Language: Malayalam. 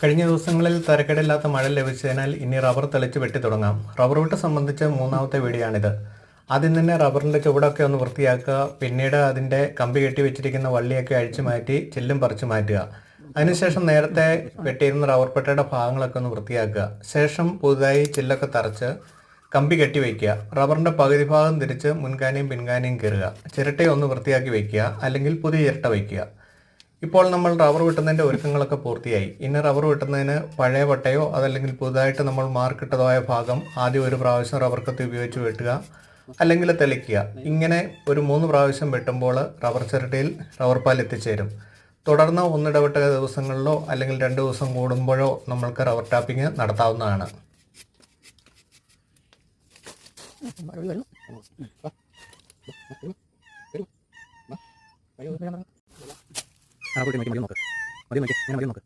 കഴിഞ്ഞ ദിവസങ്ങളിൽ തരക്കേടില്ലാത്ത മഴ ലഭിച്ചതിനാൽ ഇനി റബ്ബർ തെളിച്ച് വെട്ടി തുടങ്ങാം. റബ്ബർ വെട്ട് സംബന്ധിച്ച് മൂന്നാമത്തെ വീഡിയോയാണിത് ആദ്യം തന്നെ റബ്ബറിന്റെ ചുവടൊക്കെ ഒന്ന് വൃത്തിയാക്കുക പിന്നീട് അതിന്റെ കമ്പി കെട്ടി വെച്ചിരിക്കുന്ന വള്ളിയൊക്കെ അഴിച്ചു മാറ്റി ചില്ലും പറിച്ചു മാറ്റുക. അതിനുശേഷം നേരത്തെ വെട്ടിയിരുന്ന റബ്ബർ പെട്ടയുടെ ഭാഗങ്ങളൊക്കെ ഒന്ന് വൃത്തിയാക്കുക. ശേഷം പുതുതായി ചില്ലൊക്കെ തറച്ച് കമ്പി കെട്ടി വയ്ക്കുക റബ്ബറിന്റെ പകുതി ഭാഗം തിരിച്ച് മുൻകാനയും പിൻകാനയും കയറുക ചിരട്ടയൊന്ന് വൃത്തിയാക്കി വയ്ക്കുക അല്ലെങ്കിൽ പുതിയ ചിരട്ട വയ്ക്കുക ഇപ്പോൾ നമ്മൾ റബ്ബർ വെട്ടുന്നതിന്റെ ഒരുക്കങ്ങളൊക്കെ പൂർത്തിയായി. ഇനി റബ്ബർ വെട്ടുന്നതിന് പഴയ വട്ടയോ അതല്ലെങ്കിൽ പുതുതായിട്ട് നമ്മൾ മാർക്കിട്ടതായ ഭാഗം ആദ്യം ഒരു പ്രാവശ്യം റബ്ബർ കത്തി ഉപയോഗിച്ച് വെട്ടുക അല്ലെങ്കിൽ തെളിക്കുക. ഇങ്ങനെ ഒരു മൂന്ന് പ്രാവശ്യം വെട്ടുമ്പോൾ റബ്ബർ ചിരട്ടയിൽ റബ്ബർ പാൽ എത്തിച്ചേരും. തുടർന്ന് ഒന്നിടവിട്ട ദിവസങ്ങളിലോ അല്ലെങ്കിൽ രണ്ട് ദിവസം കൂടുമ്പോഴോ നമ്മൾക്ക് റബ്ബർ ടാപ്പിംഗ് നടത്താവുന്നതാണ്. ആ കുട്ടി നോക്കി മതി നോക്ക്. മതി നോക്കി ഞാൻ മതി നോക്ക്.